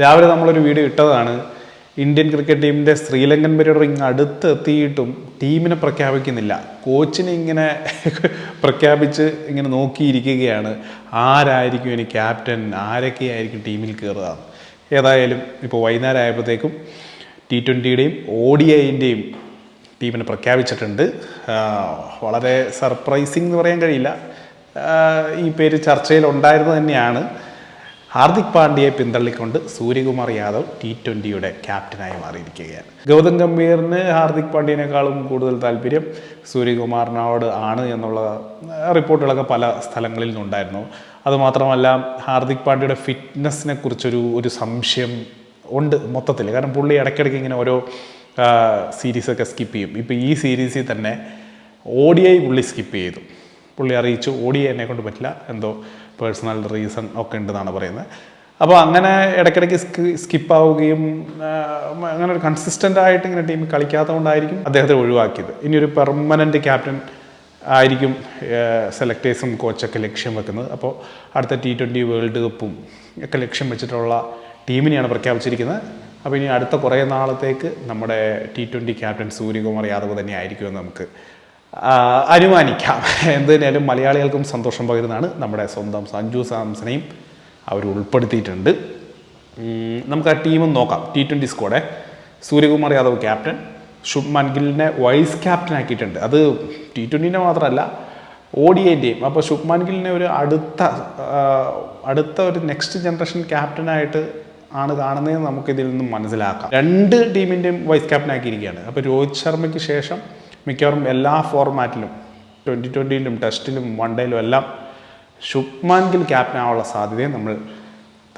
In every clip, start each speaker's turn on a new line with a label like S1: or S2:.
S1: രാവിലെ നമ്മളൊരു വീഡിയോ ഇട്ടതാണ്. ഇന്ത്യൻ ക്രിക്കറ്റ് ടീമിന്റെ ശ്രീലങ്കൻ പര്യടനം അടുത്ത് എത്തിയിട്ടും ടീമിനെ പ്രഖ്യാപിക്കുന്നില്ല. കോച്ചിനെ ഇങ്ങനെ പ്രഖ്യാപിച്ച് ഇങ്ങനെ നോക്കിയിരിക്കുകയാണ്. ആരായിരിക്കും ഇനി ക്യാപ്റ്റൻ ആരൊക്കെയായിരിക്കും ടീമിൽ കയറുക ഏതായാലും ഇപ്പോൾ വൈകുന്നേരം ആയപ്പോഴത്തേക്കും ടി ട്വന്റിയുടെയും ഒ ഡി ഐന്റെയും ടീമിനെ പ്രഖ്യാപിച്ചിട്ടുണ്ട്. വളരെ സർപ്രൈസിങ് എന്ന് പറയാൻ കഴിയില്ല. ഈ പേര് ചർച്ചയിൽ ഉണ്ടായിരുന്നു തന്നെയാണ്. ഹാർദിക് പാണ്ഡ്യയെ പിന്തള്ളിക്കൊണ്ട് സൂര്യകുമാർ യാദവ് ടി ട്വന്റിയുടെ ക്യാപ്റ്റനായി മാറിയിരിക്കുകയാണ്. ഗൗതം ഗംഭീറിന് ഹാർദിക് പാണ്ഡ്യനേക്കാളും കൂടുതൽ താല്പര്യം സൂര്യകുമാറിനോട് ആണ് എന്നുള്ള റിപ്പോർട്ടുകളൊക്കെ പല സ്ഥലങ്ങളിൽ നിന്നുണ്ടായിരുന്നു. അതുമാത്രമല്ല ഹാർദിക് പാണ്ഡ്യയുടെ ഫിറ്റ്നസ്സിനെ കുറിച്ചൊരു ഒരു സംശയം ഉണ്ട് മൊത്തത്തിൽ. കാരണം പുള്ളി ഇടയ്ക്കിടയ്ക്ക് ഇങ്ങനെ ഓരോ സീരീസൊക്കെ സ്കിപ്പ് ചെയ്യും. ഇപ്പോൾ ഈ സീരീസിൽ തന്നെ ഓ ഡി ഐ പുള്ളി സ്കിപ്പ് ചെയ്തു. പുള്ളി അറിയിച്ചു ഓ ഡി ഐ എന്നെ കൊണ്ട് പറ്റില്ല എന്തോ പേഴ്സണൽ റീസൺ ഒക്കെ ഉണ്ടെന്നാണ് പറയുന്നത്. അപ്പോൾ അങ്ങനെ ഇടയ്ക്കിടയ്ക്ക് സ്കിപ്പ് ആവുകയും അങ്ങനെ ഒരു കൺസിസ്റ്റന്റ് ആയിട്ട് ഇങ്ങനെ ടീം കളിക്കാത്തതുകൊണ്ടായിരിക്കും അദ്ദേഹത്തെ ഒഴിവാക്കിയത്. ഇനി ഒരു പെർമനന്റ് ക്യാപ്റ്റൻ ആയിരിക്കും സെലക്ടേഴ്സും കോച്ചൊക്കെ ലക്ഷ്യം വെക്കുന്നത്. അപ്പോൾ അടുത്ത ടി ട്വന്റി വേൾഡ് കപ്പും ഒക്കെ ലക്ഷ്യം വെച്ചിട്ടുള്ള ടീമിനെയാണ് പ്രഖ്യാപിച്ചിരിക്കുന്നത്. അപ്പോൾ ഇനി അടുത്ത കുറേ നാളത്തേക്ക് നമ്മുടെ T twenty captain Suryakumar Yadav തന്നെ ആയിരിക്കുമെന്ന് നമുക്ക് അനുമാനിക്കാം. എന്ത് മലയാളികൾക്കും സന്തോഷം പകരുന്നതാണ് നമ്മുടെ സ്വന്തം സഞ്ജു സാംസനെയും അവർ ഉൾപ്പെടുത്തിയിട്ടുണ്ട്. നമുക്ക് ആ ടീമും നോക്കാം. ടി ട്വന്റി സ്ക്വാഡെ സൂര്യകുമാർ യാദവ് ക്യാപ്റ്റൻ ശുഭ്മാൻ ഗില്ലിനെ വൈസ് ക്യാപ്റ്റൻ ആക്കിയിട്ടുണ്ട്. അത് ടി ട്വന്റീന്റെ മാത്രമല്ല ഒ ഡി അപ്പോൾ ശുഭ്മാൻ ഗില്ലിനെ ഒരു അടുത്ത അടുത്ത ഒരു നെക്സ്റ്റ് ജനറേഷൻ ക്യാപ്റ്റനായിട്ട് ആണ് കാണുന്നതെന്ന് നമുക്കിതിൽ നിന്നും മനസ്സിലാക്കാം. രണ്ട് ടീമിന്റെയും വൈസ് ക്യാപ്റ്റൻ ആക്കിയിരിക്കുകയാണ്. അപ്പോൾ രോഹിത് ശർമ്മയ്ക്ക് ശേഷം മിക്കവാറും എല്ലാ ഫോർമാറ്റിലും ട്വന്റി ട്വന്റിയിലും ടെസ്റ്റിലും വൺ ഡേയിലും എല്ലാം ശുഭ്മാൻ ഗിൽ ക്യാപ്റ്റൻ ആവാനുള്ള സാധ്യതയെ നമ്മൾ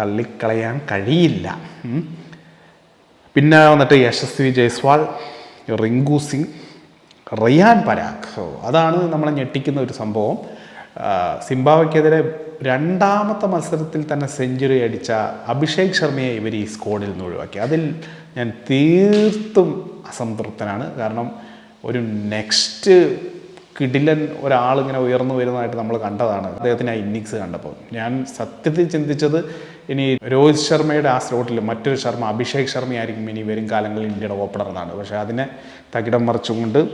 S1: തള്ളിക്കളയാൻ കഴിയില്ല. പിന്നെ വന്നിട്ട് യശസ്വി ജയ്സ്വാൾ റിങ്കു സിംഗ് റിയാൻ പരാഗ്. സോ അതാണ് നമ്മളെ ഞെട്ടിക്കുന്ന ഒരു സംഭവം. സിംബാവയ്ക്കെതിരെ രണ്ടാമത്തെ മത്സരത്തിൽ തന്നെ സെഞ്ചുറി അടിച്ച അഭിഷേക് ശർമ്മയെ ഇവർ ഈ സ്ക്വാഡിൽ നിന്ന് ഒഴിവാക്കി. അതിൽ ഞാൻ തീർത്തും അസംതൃപ്തനാണ്. കാരണം ഒരു നെക്സ്റ്റ് കിടിലൻ ഒരാളിങ്ങനെ ഉയർന്നു വരുന്നതായിട്ട് നമ്മൾ കണ്ടതാണ്. അദ്ദേഹത്തിന് ആ ഇന്നിങ്സ് കണ്ടപ്പോൾ. ഞാൻ സത്യത്തിൽ ചിന്തിച്ചത് ഇനി രോഹിത് ശർമ്മയുടെ ആ സ്ലോട്ടിൽ മറ്റൊരു ശർമ്മ അഭിഷേക് ശർമ്മയായിരിക്കും ഇനി വരും കാലങ്ങളിൽ ഇന്ത്യയുടെ ഓപ്പണർ എന്നാണ്. പക്ഷേ അതിനെ തകിടം മറിച്ചുകൊണ്ട്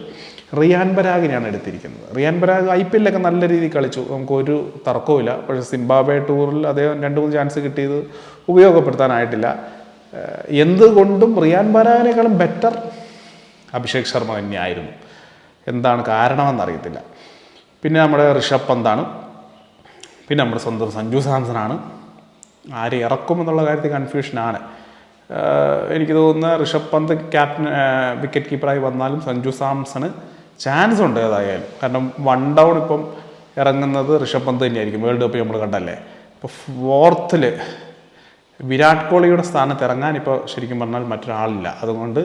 S1: റിയാൻ പരാഗിനെയാണ് എടുത്തിരിക്കുന്നത്. റിയാൻ പരാഗ് ഐ പി എല്ലൊക്കെ നല്ല രീതിയിൽ കളിച്ചു. നമുക്കൊരു തർക്കവുമില്ല. പക്ഷേ സിംബാബ്വെ ടൂറിൽ അദ്ദേഹം രണ്ട് മൂന്ന് ചാൻസ് കിട്ടിയത് ഉപയോഗപ്പെടുത്താനായിട്ടില്ല. എന്തുകൊണ്ടും റിയാൻ പരാഗിനേക്കാളും ബെറ്റർ അഭിഷേക് ശർമ്മ തന്നെയായിരുന്നു. എന്താണ് കാരണമെന്നറിയത്തില്ല. പിന്നെ നമ്മുടെ ഋഷഭ് പന്താണ്. പിന്നെ നമ്മുടെ സ്വന്തം സഞ്ജു സാംസണാണ്. ഇറക്കും എന്നുള്ള കാര്യത്തിൽ കൺഫ്യൂഷനാണ് എനിക്ക് തോന്നുന്ന ഋഷഭ് പന്ത് ക്യാപ്റ്റൻ വിക്കറ്റ് കീപ്പറായി വന്നാലും സഞ്ജു സാംസണ് ചാൻസ് ഉണ്ട് ഏതായാലും. കാരണം വൺ ഡൗൺ ഇപ്പം ഇറങ്ങുന്നത് ഋഷഭ് പന്ത് തന്നെയായിരിക്കും. വേൾഡ് കപ്പ് നമ്മൾ കണ്ടല്ലേ. ഇപ്പോൾ ഫോർത്തിൽ വിരാട് കോഹ്ലിയുടെ സ്ഥാനത്ത് ഇറങ്ങാൻ ഇപ്പോൾ ശരിക്കും പറഞ്ഞാൽ മറ്റൊരാളില്ല. അതുകൊണ്ട്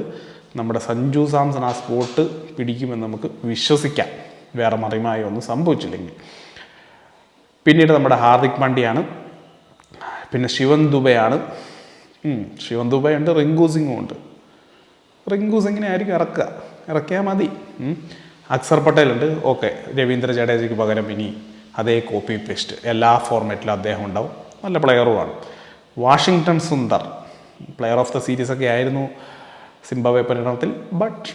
S1: നമ്മുടെ സഞ്ജു സാംസൺ ആ സ്പോട്ട് പിടിക്കുമെന്ന് നമുക്ക് വിശ്വസിക്കാം. വേറെ മറിമായി ഒന്നും സംഭവിച്ചില്ലെങ്കിൽ. പിന്നീട് നമ്മുടെ ഹാർദിക് പാണ്ഡ്യയാണ്. പിന്നെ ശിവൻ ദുബയാണ്. ശിവൻ ദുബയുണ്ട് റിങ്കു സിംഗും ഉണ്ട്. റിങ്കു സിംഗിനെ ആയിരിക്കും ഇറക്കുക. ഇറക്കിയാൽ മതി. അക്സർ പട്ടേലുണ്ട് ഓക്കെ രവീന്ദ്ര ജഡേജയ്ക്ക് പകരം ഇനി അതേ കോപ്പി പേസ്റ്റ് എല്ലാ ഫോർമാറ്റിലും അദ്ദേഹം ഉണ്ടാവും. നല്ല പ്ലെയറുമാണ് Washington Sundar player of the series ഒക്കെ ആയിരുന്നു. സിംബാബ്വെ പര്യടനത്തിൽ ബട്ട്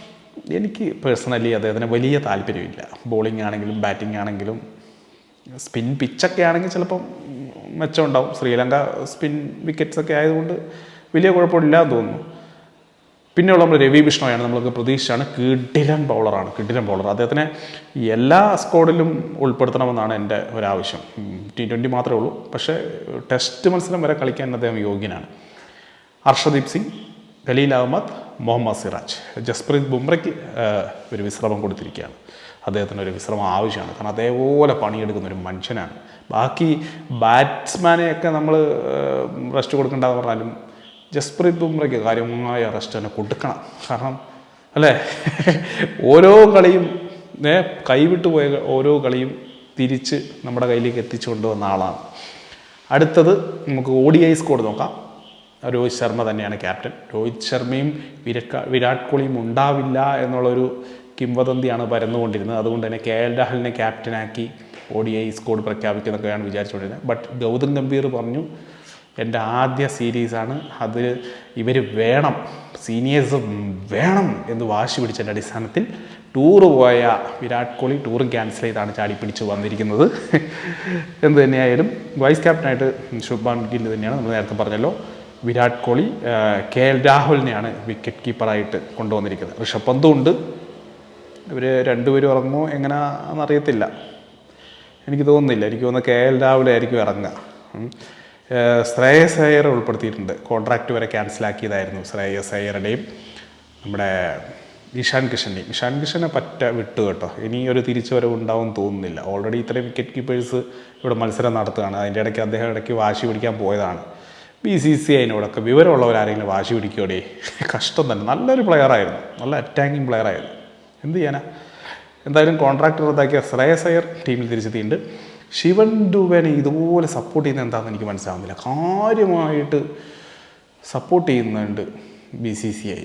S1: എനിക്ക് പേഴ്സണലി അദ്ദേഹത്തിന് വലിയ താല്പര്യമില്ല. ബോളിംഗ് ആണെങ്കിലും ബാറ്റിംഗ് ആണെങ്കിലും സ്പിൻ പിച്ചൊക്കെ ആണെങ്കിൽ ചിലപ്പം മെച്ചമുണ്ടാവും. ശ്രീലങ്ക സ്പിൻ വിക്കറ്റ്സൊക്കെ ആയതുകൊണ്ട് വലിയ കുഴപ്പമില്ല എന്ന് തോന്നുന്നു. പിന്നെയുള്ള നമ്മൾ രവി ബിഷ്ണോയാണ് നമ്മൾക്ക് പ്രതീക്ഷിച്ചാണ് കിടിലൻ ബൗളറാണ് കിഡിലൻ ബൗളർ അദ്ദേഹത്തിനെ എല്ലാ സ്ക്വാഡിലും ഉൾപ്പെടുത്തണമെന്നാണ് എന്റെ ഒരാവശ്യം. ടി ട്വന്റി മാത്രമേ ഉള്ളൂ. പക്ഷേ ടെസ്റ്റ് മത്സരം വരെ കളിക്കാൻ അദ്ദേഹം യോഗ്യനാണ്. ഹർഷദീപ് സിംഗ് ഖലീൽ അഹമ്മദ് മുഹമ്മദ് സിറാജ്. ജസ്പ്രീത് ബുംറയ്ക്ക് ഒരു വിശ്രമം കൊടുത്തിരിക്കുകയാണ്. അദ്ദേഹത്തിന് ഒരു വിശ്രമം ആവശ്യമാണ്. കാരണം അതേപോലെ പണിയെടുക്കുന്ന ഒരു മനുഷ്യനാണ്. ബാക്കി ബാറ്റ്സ്മാനെയൊക്കെ നമ്മൾ റെസ്റ്റ് കൊടുക്കേണ്ടതെന്ന് പറഞ്ഞാലും ജസ്പ്രീത് ബുംറയ്ക്ക് കാര്യമായ റെസ്റ്റ് തന്നെ കൊടുക്കണം. കാരണം അല്ലേ? ഓരോ കളിയും കൈവിട്ടു പോയ ഓരോ കളിയും തിരിച്ച് നമ്മുടെ കയ്യിലേക്ക് എത്തിച്ചു കൊണ്ടുവന്ന ആളാണ്. അടുത്തത് നമുക്ക് ഒ ഡി ഐ സ്കോർ നോക്കാം. രോഹിത് ശർമ്മ തന്നെയാണ് ക്യാപ്റ്റൻ. രോഹിത് ശർമ്മയും വിരാട് വിരാട് കോഹ്ലിയും ഉണ്ടാവില്ല എന്നുള്ളൊരു കിംവദന്തിയാണ് പരന്നുകൊണ്ടിരുന്നത്. അതുകൊണ്ട് തന്നെ കെ എൽ രാഹുലിനെ ക്യാപ്റ്റനാക്കി ഒ ഐ സ്കോഡ് പ്രഖ്യാപിക്കുന്നൊക്കെയാണ് വിചാരിച്ചുകൊണ്ടിരുന്നത്. ബട്ട് ഗൗതം ഗംഭീർ പറഞ്ഞു എന്റെ ആദ്യ സീരീസാണ്. അത് ഇവർ വേണം സീനിയേഴ്സ് വേണം എന്ന് വാശി പിടിച്ചതിന്റെ അടിസ്ഥാനത്തിൽ ടൂർ പോയ വിരാട് കോഹ്ലി ടൂർ ക്യാൻസൽ ചെയ്താണ് ചാടി പിടിച്ച് വന്നിരിക്കുന്നത്. എന്ത് തന്നെയായാലും വൈസ് ക്യാപ്റ്റനായിട്ട് ശുഭാൻ ഗിൽ തന്നെയാണ് നമ്മൾ നേരത്തെ പറഞ്ഞല്ലോ. വിരാട് കോഹ്ലി കെ എൽ രാഹുലിനെയാണ് വിക്കറ്റ് കീപ്പറായിട്ട് കൊണ്ടുവന്നിരിക്കുന്നത്. ഋഷഭ് പന്തും ഉണ്ട് ഇവർ രണ്ടുപേരും ഇറങ്ങുമോ? എങ്ങനെയാണെന്നറിയത്തില്ല എനിക്ക് തോന്നുന്നില്ല. എനിക്ക് തോന്നുന്നു കെ എൽ രാഹുലായിരിക്കും ഇറങ്ങുക. ശ്രേയസ് അയ്യർ ഉൾപ്പെടുത്തിയിട്ടുണ്ട്. കോൺട്രാക്റ്റ് വരെ ക്യാൻസലാക്കിയതായിരുന്നു ശ്രേയസ് അയ്യറുടെയും നമ്മുടെ ഇഷാൻ കിഷന്റെയും. ഇഷാൻ കിഷനെ പറ്റ വിട്ടു കേട്ടോ. ഇനി ഒരു തിരിച്ചു വരവ് ഉണ്ടാവും തോന്നുന്നില്ല. ഓൾറെഡി ഇത്രയും വിക്കറ്റ് കീപ്പേഴ്സ് ഇവിടെ മത്സരം നടത്തുകയാണ്. അതിന്റെ ഇടയ്ക്ക് അദ്ദേഹം ഇടയ്ക്ക് വാശി പിടിക്കാൻ പോയതാണ്. ബി സി സി ഐനോടൊക്കെ വിവരമുള്ളവരാരെങ്കിലും വാശി പിടിക്കുകയോടെ കഷ്ടം തന്നെ. നല്ലൊരു പ്ലെയറായിരുന്നു നല്ല അറ്റാക്കിംഗ് പ്ലെയറായിരുന്നു എന്ത് ചെയ്യാനാ? എന്തായാലും കോൺട്രാക്ട് റദ്ദാക്കിയ ശ്രേയസ് അയ്യർ ടീമിൽ തിരിച്ചെത്തിയിട്ടുണ്ട് ശിവൻ ഡുബേനെ ഇതുപോലെ സപ്പോർട്ട് ചെയ്യുന്നത് എന്താണെന്ന് എനിക്ക് മനസ്സിലാവുന്നില്ല. കാര്യമായിട്ട് സപ്പോർട്ട് ചെയ്യുന്നുണ്ട് ബി സി സി ഐ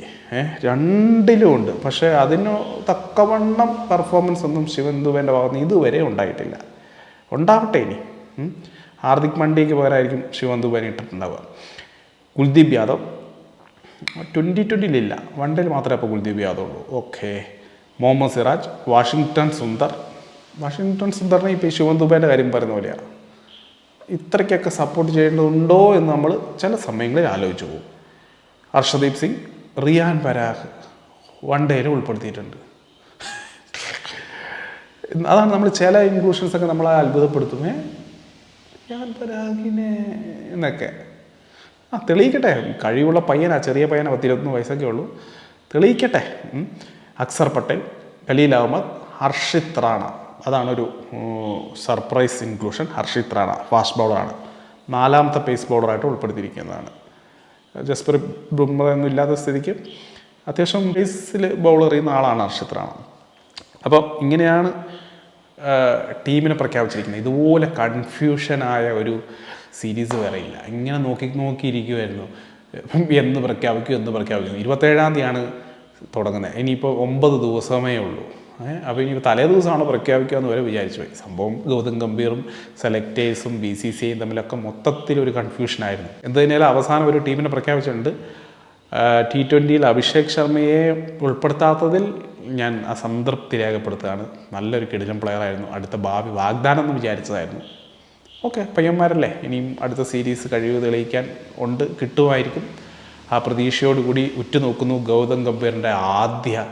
S1: രണ്ടിലും ഉണ്ട്. പക്ഷേ അതിന് തക്കവണ്ണം പെർഫോമൻസ് ഒന്നും ശിവൻ ദുബേന്റെ ഭാഗത്ത് ഇതുവരെ ഉണ്ടായിട്ടില്ല. ഉണ്ടാവട്ടെ ഇനി. ഹാർദിക് പാണ്ഡ്യയ്ക്ക് പകരമായിരിക്കും ശിവന്ത് ദുബേനെ ഇട്ടിട്ടുണ്ടാവുക കുൽദീപ് യാദവ് ട്വന്റി ട്വന്റിയിലില്ല വൺ ഡേയിൽ മാത്രമേ അപ്പോൾ കുൽദീപ് യാദവ് ഉള്ളൂ. ഓക്കെ മുഹമ്മദ് സിറാജ് വാഷിങ്ടൺ സുന്ദർ. വാഷിങ്ടൺ സുന്ദറിനെ ഇപ്പോൾ ശിവൻ ദുബൈന്റെ കാര്യം പറയുന്ന പോലെയാണ് ഇത്രയ്ക്കൊക്കെ സപ്പോർട്ട് ചെയ്യേണ്ടതുണ്ടോ എന്ന് നമ്മൾ ചില സമയങ്ങളിൽ ആലോചിച്ചു പോകും. ഹർഷദീപ് സിംഗ് റിയാൻ പരാഗ് വൺ ഡേയിൽ ഉൾപ്പെടുത്തിയിട്ടുണ്ട്. അതാണ് നമ്മൾ ചില ഇൻക്ലൂഷൻസൊക്കെ നമ്മളെ അത്ഭുതപ്പെടുത്തുമേ റിയാൻ പരാഗിനെ എന്നൊക്കെ. ആ തെളിയിക്കട്ടെ. കഴിവുള്ള പയ്യനാ ചെറിയ പയ്യനാ പത്തിരുപത്തൊന്ന് വയസ്സൊക്കെ ഉള്ളൂ. തെളിയിക്കട്ടെ. Axar Patel Khaleel Ahmed Harshit Rana. അതാണൊരു surprise inclusion. Harshit Rana fast ബൗളറാണ്. നാലാമത്തെ പേസ് ബൗളറായിട്ട് ഉൾപ്പെടുത്തിയിരിക്കുന്നതാണ്. ജസ്പ്രി ബുംറ ഒന്നും ഇല്ലാത്ത സ്ഥിതിക്ക് അത്യാവശ്യം പേസിൽ ബൗളർ ചെയ്യുന്ന ആളാണ് ഹർഷിത് റാണ. അപ്പം ഇങ്ങനെയാണ് ടീമിനെ പ്രഖ്യാപിച്ചിരിക്കുന്നത്. ഇതുപോലെ കൺഫ്യൂഷനായ ഒരു സീരീസ് വേറെ ഇല്ല. ഇങ്ങനെ നോക്കി നോക്കിയിരിക്കുമായിരുന്നു എന്ന് പ്രഖ്യാപിക്കും എന്ന് പ്രഖ്യാപിക്കും. ഇരുപത്തേഴാം തീയതിയാണ് തുടങ്ങുന്നത്. ഇനിയിപ്പോൾ ഒമ്പത് ദിവസമേ ഉള്ളൂ. അപ്പോൾ ഇനി തലേ ദിവസമാണ് പ്രഖ്യാപിക്കുക എന്ന് വരെ വിചാരിച്ചു പോയി. സംഭവം ഗൗതം ഗംഭീറും സെലക്ടേഴ്സും ബി സി സി ഐയും തമ്മിലൊക്കെ മൊത്തത്തിലൊരു കൺഫ്യൂഷനായിരുന്നു എന്തുതന്നെയാലും അവസാനം ഒരു ടീമിനെ പ്രഖ്യാപിച്ചിട്ടുണ്ട്. ടി ട്വന്റിയിൽ അഭിഷേക് ശർമ്മയെ ഉൾപ്പെടുത്താത്തതിൽ ഞാൻ അസംതൃപ്തി രേഖപ്പെടുത്തുകയാണ്. നല്ലൊരു കിടിലൻ പ്ലെയറായിരുന്നു അടുത്ത ഭാവി വാഗ്ദാനം എന്ന് വിചാരിച്ചതായിരുന്നു. ഓക്കെ പയ്യന്മാരല്ലേ? ഇനിയും അടുത്ത സീരീസ് കഴിവ് തെളിയിക്കാൻ ഉണ്ട് കിട്ടുമായിരിക്കും. ആ പ്രതീക്ഷയോടുകൂടി ഉറ്റുനോക്കുന്നു ഗൗതം ഗംഭീറിന്റെ ആദ്യ